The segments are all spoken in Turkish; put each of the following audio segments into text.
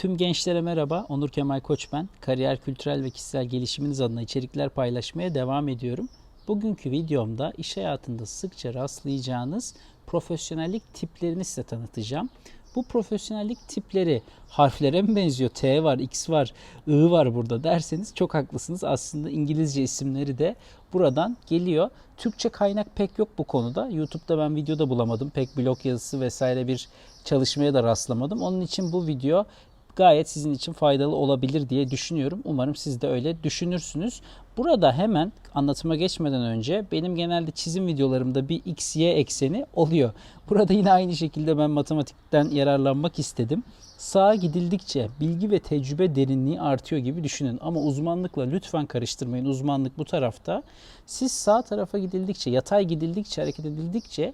Tüm gençlere merhaba. Onur Kemal Koç ben. Kariyer, kültürel ve kişisel gelişiminiz adına içerikler paylaşmaya devam ediyorum. Bugünkü videomda iş hayatında sıkça rastlayacağınız profesyonellik tiplerini size tanıtacağım. Bu profesyonellik tipleri harflere mi benziyor? T var, X var, I var burada derseniz çok haklısınız. Aslında İngilizce isimleri de buradan geliyor. Türkçe kaynak pek yok bu konuda. YouTube'da ben videoda bulamadım. Pek blog yazısı vesaire bir çalışmaya da rastlamadım. Onun için bu video gayet sizin için faydalı olabilir diye düşünüyorum. Umarım siz de öyle düşünürsünüz. Burada hemen anlatıma geçmeden önce benim genelde çizim videolarımda bir x, y ekseni oluyor. Burada yine aynı şekilde ben matematikten yararlanmak istedim. Sağa gidildikçe bilgi ve tecrübe derinliği artıyor gibi düşünün. Ama uzmanlıkla lütfen karıştırmayın. Uzmanlık bu tarafta. Siz sağ tarafa gidildikçe, yatay gidildikçe, hareket edildikçe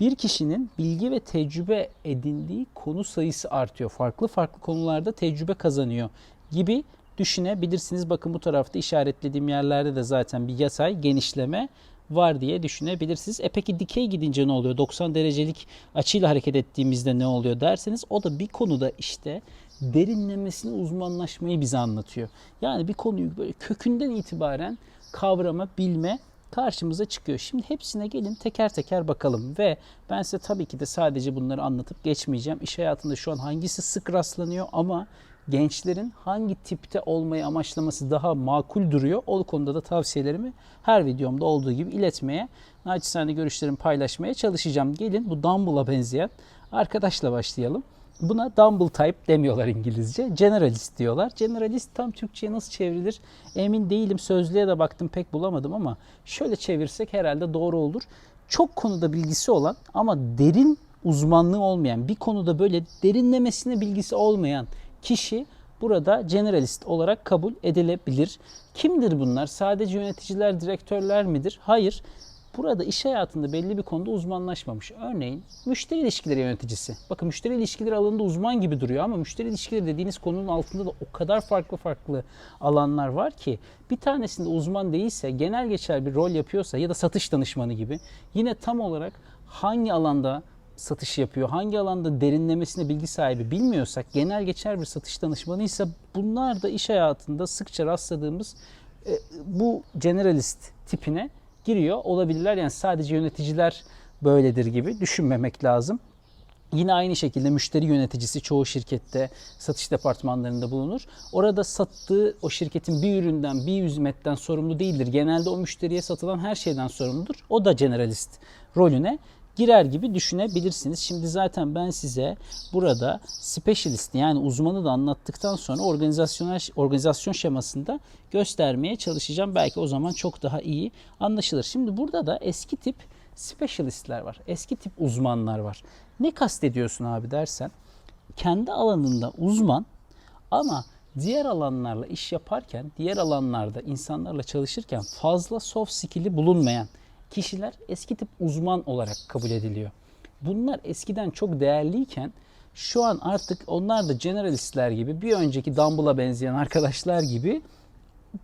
bir kişinin bilgi ve tecrübe edindiği konu sayısı artıyor. Farklı farklı konularda tecrübe kazanıyor gibi düşünebilirsiniz. Bakın bu tarafta işaretlediğim yerlerde de zaten bir yatay genişleme var diye düşünebilirsiniz. E peki dikey gidince ne oluyor? 90 derecelik açıyla hareket ettiğimizde ne oluyor derseniz o da bir konuda işte derinlemesine uzmanlaşmayı bize anlatıyor. Yani bir konuyu böyle kökünden itibaren kavrama, bilme karşımıza çıkıyor. Şimdi hepsine gelin teker teker bakalım ve ben size tabii ki de sadece bunları anlatıp geçmeyeceğim. İş hayatında şu an hangisi sık rastlanıyor ama gençlerin hangi tipte olmayı amaçlaması daha makul duruyor. O konuda da tavsiyelerimi her videomda olduğu gibi iletmeye, naçizane görüşlerimi paylaşmaya çalışacağım. Gelin bu Dumble'a benzeyen arkadaşla başlayalım. Buna Dumble type demiyorlar İngilizce. Generalist diyorlar. Generalist tam Türkçe'ye nasıl çevrilir emin değilim. Sözlüğe de baktım pek bulamadım ama şöyle çevirsek herhalde doğru olur. Çok konuda bilgisi olan ama derin uzmanlığı olmayan, bir konuda böyle derinlemesine bilgisi olmayan kişi burada generalist olarak kabul edilebilir. Kimdir bunlar? Sadece yöneticiler, direktörler midir? Hayır. Burada iş hayatında belli bir konuda uzmanlaşmamış. Örneğin müşteri ilişkileri yöneticisi. Bakın müşteri ilişkileri alanında uzman gibi duruyor ama müşteri ilişkileri dediğiniz konunun altında da o kadar farklı farklı alanlar var ki bir tanesinde uzman değilse, genel geçer bir rol yapıyorsa ya da satış danışmanı gibi yine tam olarak hangi alanda satış yapıyor, hangi alanda derinlemesine bilgi sahibi bilmiyorsak, genel geçer bir satış danışmanıysa bunlar da iş hayatında sıkça rastladığımız e, bu generalist tipine giriyor olabilirler. Yani sadece yöneticiler böyledir gibi düşünmemek lazım. Yine aynı şekilde müşteri yöneticisi çoğu şirkette satış departmanlarında bulunur. Orada sattığı o şirketin bir üründen, bir hizmetten sorumlu değildir. Genelde o müşteriye satılan her şeyden sorumludur. O da generalist rolüne girer gibi düşünebilirsiniz. Şimdi zaten ben size burada specialist yani uzmanı da anlattıktan sonra organizasyonel organizasyon şemasında göstermeye çalışacağım. Belki o zaman çok daha iyi anlaşılır. Şimdi burada da eski tip specialistler var. Eski tip uzmanlar var. Ne kastediyorsun abi dersen kendi alanında uzman ama diğer alanlarla iş yaparken, diğer alanlarda insanlarla çalışırken fazla soft skill'i bulunmayan kişiler eski tip uzman olarak kabul ediliyor. Bunlar eskiden çok değerliyken şu an artık onlar da generalistler gibi bir önceki Dumble'a benzeyen arkadaşlar gibi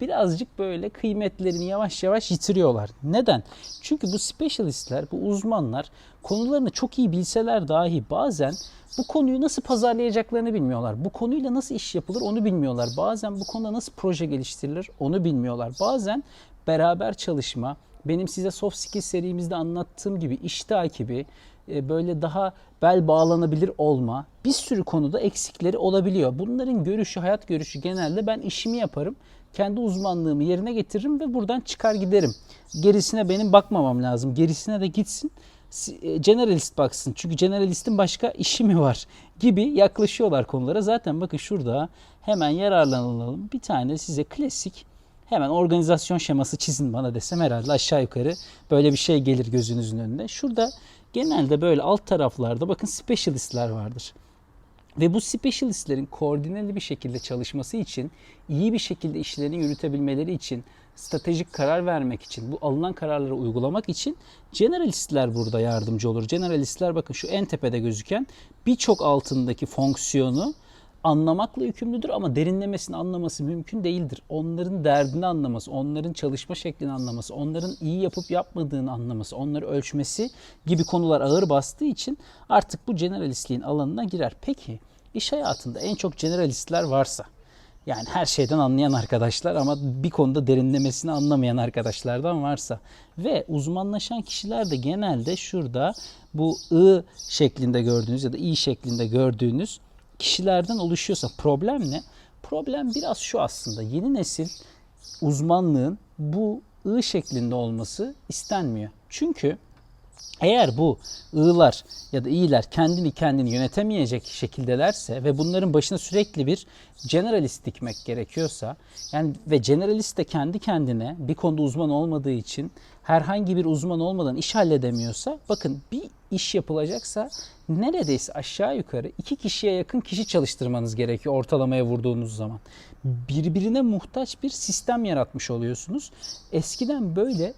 birazcık böyle kıymetlerini yavaş yavaş yitiriyorlar. Neden? Çünkü bu specialistler, bu uzmanlar konularını çok iyi bilseler dahi bazen bu konuyu nasıl pazarlayacaklarını bilmiyorlar. Bu konuyla nasıl iş yapılır onu bilmiyorlar. Bazen bu konuda nasıl proje geliştirilir onu bilmiyorlar. Bazen beraber çalışma, benim size soft skills serimizde anlattığım gibi iş takibi, e, böyle daha bel bağlanabilir olma bir sürü konuda eksikleri olabiliyor. Bunların görüşü, hayat görüşü genelde ben işimi yaparım. Kendi uzmanlığımı yerine getiririm ve buradan çıkar giderim. Gerisine benim bakmamam lazım. Gerisine de gitsin e, generalist baksın. Çünkü generalistin başka işi mi var gibi yaklaşıyorlar konulara. Zaten bakın şurada hemen yararlanalım. Bir tane size klasik Hemen organizasyon şeması çizin bana desem herhalde aşağı yukarı böyle bir şey gelir gözünüzün önüne. Şurada genelde böyle alt taraflarda bakın specialistler vardır. Ve bu specialistlerin koordineli bir şekilde çalışması için, iyi bir şekilde işlerini yürütebilmeleri için, stratejik karar vermek için, bu alınan kararları uygulamak için generalistler burada yardımcı olur. Generalistler bakın şu en tepede gözüken birçok altındaki fonksiyonu anlamakla yükümlüdür ama derinlemesini anlaması mümkün değildir. Onların derdini anlaması, onların çalışma şeklini anlaması, onların iyi yapıp yapmadığını anlaması, onları ölçmesi gibi konular ağır bastığı için artık bu generalistliğin alanına girer. Peki İş hayatında en çok generalistler varsa yani her şeyden anlayan arkadaşlar ama bir konuda derinlemesine anlamayan arkadaşlardan varsa ve uzmanlaşan kişiler de genelde şurada bu I şeklinde gördüğünüz ya da I şeklinde gördüğünüz kişilerden oluşuyorsa problem ne? Problem biraz şu aslında yeni nesil uzmanlığın bu I şeklinde olması istenmiyor. Çünkü eğer bu ığlar ya da iyiler kendini kendini yönetemeyecek şekildelerse ve bunların başına sürekli bir generalist dikmek gerekiyorsa yani ve generalist de kendi kendine bir konuda uzman olmadığı için herhangi bir uzman olmadan iş halledemiyorsa bakın bir iş yapılacaksa neredeyse aşağı yukarı iki kişiye yakın kişi çalıştırmanız gerekiyor ortalamaya vurduğunuz zaman. Birbirine muhtaç bir sistem yaratmış oluyorsunuz. Eskiden böyle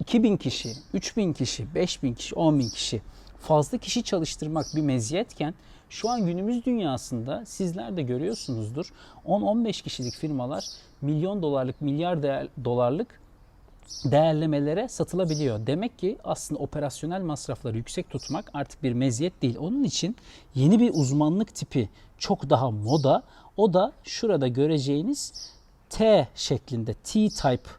2000 kişi, 3000 kişi, 5000 kişi, 10.000 kişi fazla kişi çalıştırmak bir meziyetken şu an günümüz dünyasında sizler de görüyorsunuzdur 10-15 kişilik firmalar milyon dolarlık, milyar değer, dolarlık değerlemelere satılabiliyor. Demek ki aslında operasyonel masrafları yüksek tutmak artık bir meziyet değil. Onun için yeni bir uzmanlık tipi çok daha moda. O da şurada göreceğiniz T şeklinde, T-type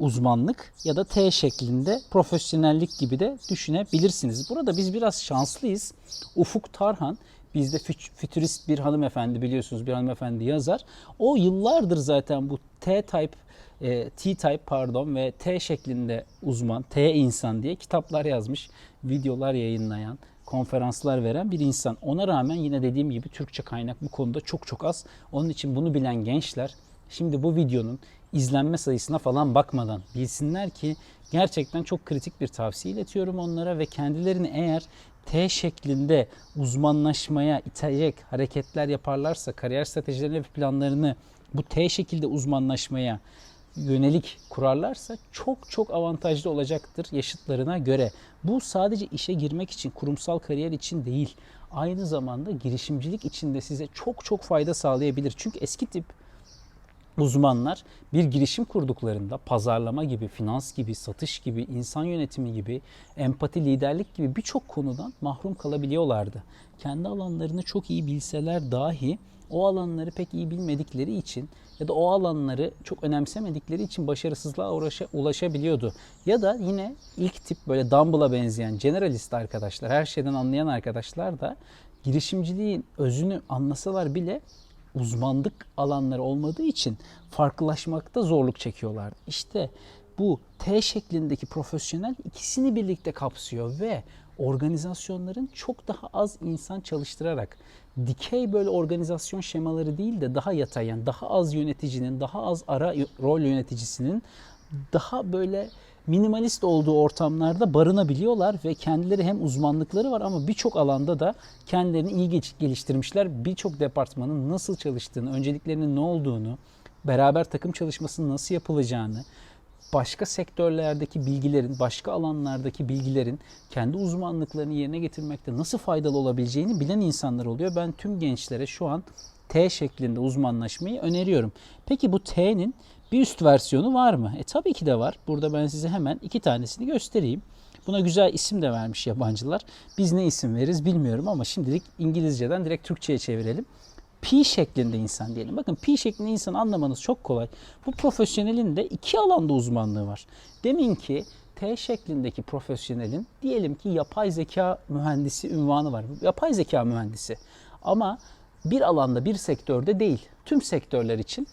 uzmanlık ya da T şeklinde profesyonellik gibi de düşünebilirsiniz. Burada biz biraz şanslıyız. Ufuk Tarhan bizde fütürist bir hanımefendi biliyorsunuz bir hanımefendi yazar. O yıllardır zaten bu T-type e, T-type pardon ve T şeklinde uzman, T insan diye kitaplar yazmış, videolar yayınlayan, konferanslar veren bir insan. Ona rağmen yine dediğim gibi Türkçe kaynak bu konuda çok çok az. Onun için bunu bilen gençler şimdi bu videonun izlenme sayısına falan bakmadan bilsinler ki gerçekten çok kritik bir tavsiye iletiyorum onlara ve kendilerini eğer T şeklinde uzmanlaşmaya itecek hareketler yaparlarsa kariyer stratejilerini ve planlarını bu T şekilde uzmanlaşmaya yönelik kurarlarsa çok çok avantajlı olacaktır yaşıtlarına göre. Bu sadece işe girmek için, kurumsal kariyer için değil. Aynı zamanda girişimcilik için de size çok çok fayda sağlayabilir. Çünkü eski tip uzmanlar bir girişim kurduklarında pazarlama gibi, finans gibi, satış gibi, insan yönetimi gibi, empati, liderlik gibi birçok konudan mahrum kalabiliyorlardı. Kendi alanlarını çok iyi bilseler dahi o alanları pek iyi bilmedikleri için ya da o alanları çok önemsemedikleri için başarısızlığa ulaşa, ulaşabiliyordu. Ya da yine ilk tip böyle Dumble'a benzeyen generalist arkadaşlar, her şeyden anlayan arkadaşlar da girişimciliğin özünü anlasalar bile uzmanlık alanları olmadığı için farklılaşmakta zorluk çekiyorlar. İşte bu T şeklindeki profesyonel ikisini birlikte kapsıyor ve organizasyonların çok daha az insan çalıştırarak dikey böyle organizasyon şemaları değil de daha yatay yani daha az yöneticinin, daha az ara rol yöneticisinin daha böyle minimalist olduğu ortamlarda barınabiliyorlar ve kendileri hem uzmanlıkları var ama birçok alanda da kendilerini iyi geliştirmişler. Birçok departmanın nasıl çalıştığını, önceliklerinin ne olduğunu, beraber takım çalışmasının nasıl yapılacağını, başka sektörlerdeki bilgilerin, başka alanlardaki bilgilerin kendi uzmanlıklarını yerine getirmekte nasıl faydalı olabileceğini bilen insanlar oluyor. Ben tüm gençlere şu an T şeklinde uzmanlaşmayı öneriyorum. Peki bu T'nin bir üst versiyonu var mı? E tabii ki de var. Burada ben size hemen iki tanesini göstereyim. Buna güzel isim de vermiş yabancılar. Biz ne isim veririz bilmiyorum ama şimdilik İngilizceden direkt Türkçe'ye çevirelim. P şeklinde insan diyelim. Bakın P şeklinde insan anlamanız çok kolay. Bu profesyonelin de iki alanda uzmanlığı var. Demin ki T şeklindeki profesyonelin diyelim ki yapay zeka mühendisi ünvanı var. Yapay zeka mühendisi. Ama bir alanda bir sektörde değil. Tüm sektörler için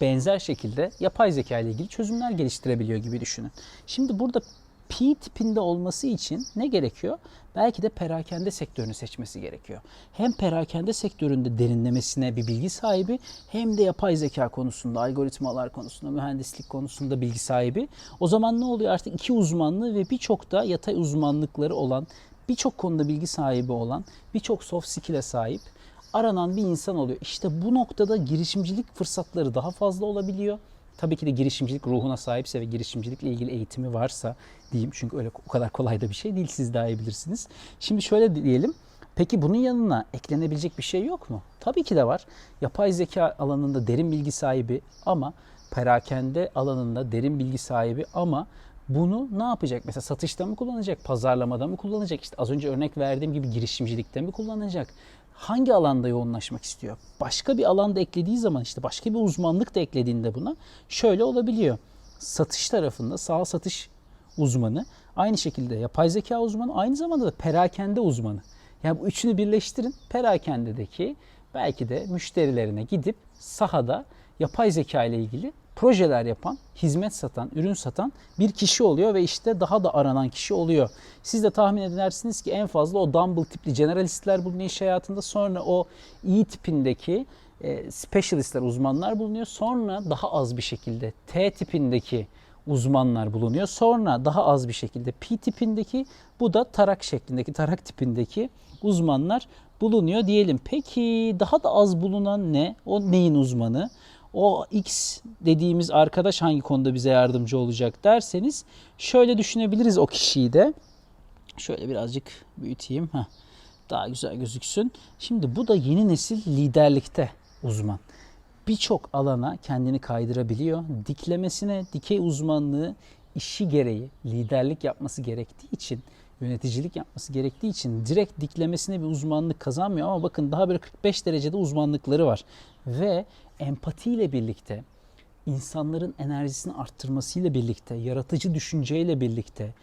benzer şekilde yapay zeka ile ilgili çözümler geliştirebiliyor gibi düşünün. Şimdi burada P tipinde olması için ne gerekiyor? Belki de perakende sektörünü seçmesi gerekiyor. Hem perakende sektöründe derinlemesine bir bilgi sahibi hem de yapay zeka konusunda, algoritmalar konusunda, mühendislik konusunda bilgi sahibi. O zaman ne oluyor? Artık iki uzmanlığı ve birçok da yatay uzmanlıkları olan, birçok konuda bilgi sahibi olan, birçok soft skill'e sahip aranan bir insan oluyor. İşte bu noktada girişimcilik fırsatları daha fazla olabiliyor. Tabii ki de girişimcilik ruhuna sahipse ve girişimcilikle ilgili eğitimi varsa diyeyim. Çünkü öyle o kadar kolay da bir şey değil. Siz daha iyi bilirsiniz. Şimdi şöyle diyelim. Peki bunun yanına eklenebilecek bir şey yok mu? Tabii ki de var. Yapay zeka alanında derin bilgi sahibi ama perakende alanında derin bilgi sahibi ama bunu ne yapacak? Mesela satışta mı kullanacak, pazarlamada mı kullanacak? İşte az önce örnek verdiğim gibi girişimcilikte mi kullanacak? Hangi alanda yoğunlaşmak istiyor? Başka bir alanda eklediği zaman işte başka bir uzmanlık da eklediğinde buna şöyle olabiliyor. Satış tarafında sağ satış uzmanı, aynı şekilde yapay zeka uzmanı, aynı zamanda da perakende uzmanı. Yani bu üçünü birleştirin. Perakendedeki belki de müşterilerine gidip sahada yapay zeka ile ilgili projeler yapan, hizmet satan, ürün satan bir kişi oluyor ve işte daha da aranan kişi oluyor. Siz de tahmin edersiniz ki en fazla o dumbbell tipli generalistler bulunuyor iş hayatında. Sonra o E tipindeki e, specialistler, uzmanlar bulunuyor. Sonra daha az bir şekilde T tipindeki uzmanlar bulunuyor. Sonra daha az bir şekilde P tipindeki bu da tarak şeklindeki, tarak tipindeki uzmanlar bulunuyor diyelim. Peki daha da az bulunan ne? O neyin uzmanı? O X dediğimiz arkadaş hangi konuda bize yardımcı olacak derseniz şöyle düşünebiliriz o kişiyi de. Şöyle birazcık büyüteyim. Heh, daha güzel gözüksün. Şimdi bu da yeni nesil liderlikte uzman. Birçok alana kendini kaydırabiliyor. Diklemesine dikey uzmanlığı işi gereği liderlik yapması gerektiği için yöneticilik yapması gerektiği için direkt diklemesine bir uzmanlık kazanmıyor ama bakın daha böyle 45 derecede uzmanlıkları var ve empatiyle birlikte insanların enerjisini arttırmasıyla birlikte, yaratıcı düşünceyle birlikte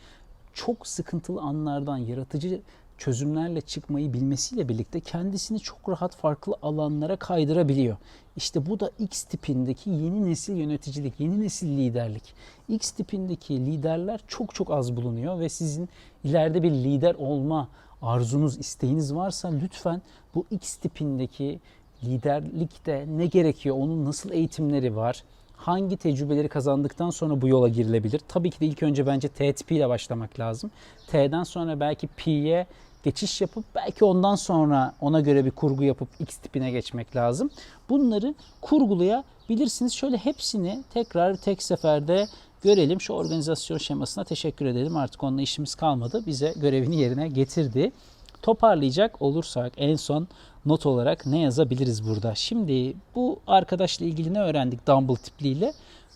çok sıkıntılı anlardan yaratıcı çözümlerle çıkmayı bilmesiyle birlikte kendisini çok rahat farklı alanlara kaydırabiliyor. İşte bu da X tipindeki yeni nesil yöneticilik, yeni nesil liderlik. X tipindeki liderler çok çok az bulunuyor ve sizin ileride bir lider olma arzunuz, isteğiniz varsa lütfen bu X tipindeki liderlikte ne gerekiyor, onun nasıl eğitimleri var, hangi tecrübeleri kazandıktan sonra bu yola girilebilir? Tabii ki de ilk önce bence T tipiyle başlamak lazım. T'den sonra belki P'ye geçiş yapıp belki ondan sonra ona göre bir kurgu yapıp X tipine geçmek lazım. Bunları kurgulayabilirsiniz. Şöyle hepsini tekrar tek seferde görelim. Şu organizasyon şemasına teşekkür edelim. Artık onunla işimiz kalmadı. Bize görevini yerine getirdi. Toparlayacak olursak en son not olarak ne yazabiliriz burada? Şimdi bu arkadaşla ilgili ne öğrendik Dumble tipliyle?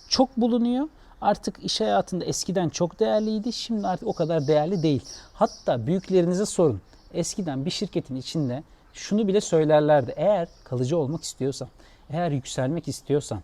Çok bulunuyor. Artık iş hayatında eskiden çok değerliydi. Şimdi artık o kadar değerli değil. Hatta büyüklerinize sorun. Eskiden bir şirketin içinde şunu bile söylerlerdi. Eğer kalıcı olmak istiyorsan, eğer yükselmek istiyorsan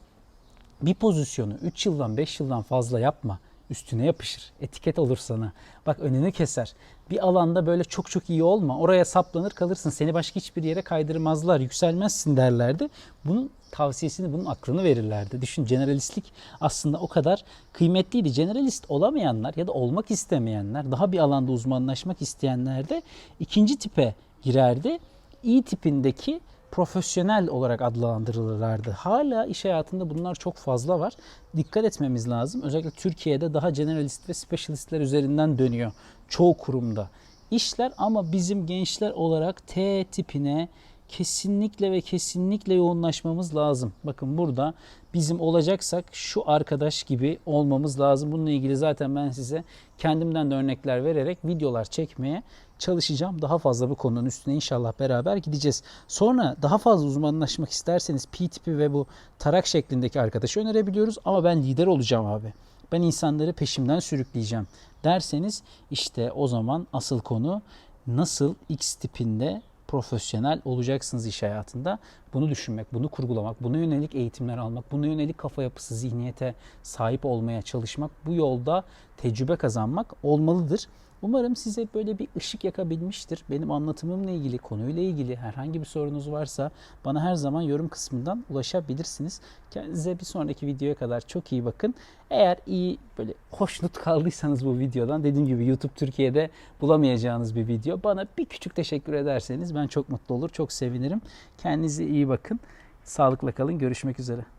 bir pozisyonu 3 yıldan 5 yıldan fazla yapma. Üstüne yapışır. Etiket olur sana. Bak önünü keser. Bir alanda böyle çok çok iyi olma. Oraya saplanır kalırsın. Seni başka hiçbir yere kaydırmazlar. Yükselmezsin derlerdi. Bunun tavsiyesini, bunun aklını verirlerdi. Düşün generalistlik aslında o kadar kıymetliydi. Generalist olamayanlar ya da olmak istemeyenler, daha bir alanda uzmanlaşmak isteyenler de ikinci tipe girerdi. İ tipindeki profesyonel olarak adlandırılırlardı. Hala iş hayatında bunlar çok fazla var. Dikkat etmemiz lazım. Özellikle Türkiye'de daha generalist ve specialistler üzerinden dönüyor çoğu kurumda işler ama bizim gençler olarak T tipine kesinlikle ve kesinlikle yoğunlaşmamız lazım. Bakın burada bizim olacaksak şu arkadaş gibi olmamız lazım. Bununla ilgili zaten ben size kendimden de örnekler vererek videolar çekmeye çalışacağım. Daha fazla bu konunun üstüne inşallah beraber gideceğiz. Sonra daha fazla uzmanlaşmak isterseniz P tipi ve bu tarak şeklindeki arkadaşı önerebiliyoruz. Ama ben lider olacağım abi. Ben insanları peşimden sürükleyeceğim derseniz işte o zaman asıl konu nasıl X tipinde profesyonel olacaksınız iş hayatında. Bunu düşünmek, bunu kurgulamak, buna yönelik eğitimler almak, buna yönelik kafa yapısı, zihniyete sahip olmaya çalışmak, bu yolda tecrübe kazanmak olmalıdır. Umarım size böyle bir ışık yakabilmiştir. Benim anlatımımla ilgili, konuyla ilgili herhangi bir sorunuz varsa bana her zaman yorum kısmından ulaşabilirsiniz. Kendinize bir sonraki videoya kadar çok iyi bakın. Eğer iyi böyle hoşnut kaldıysanız bu videodan dediğim gibi YouTube Türkiye'de bulamayacağınız bir video. Bana bir küçük teşekkür ederseniz ben çok mutlu olur, çok sevinirim. Kendinize iyi bakın. Sağlıkla kalın. Görüşmek üzere.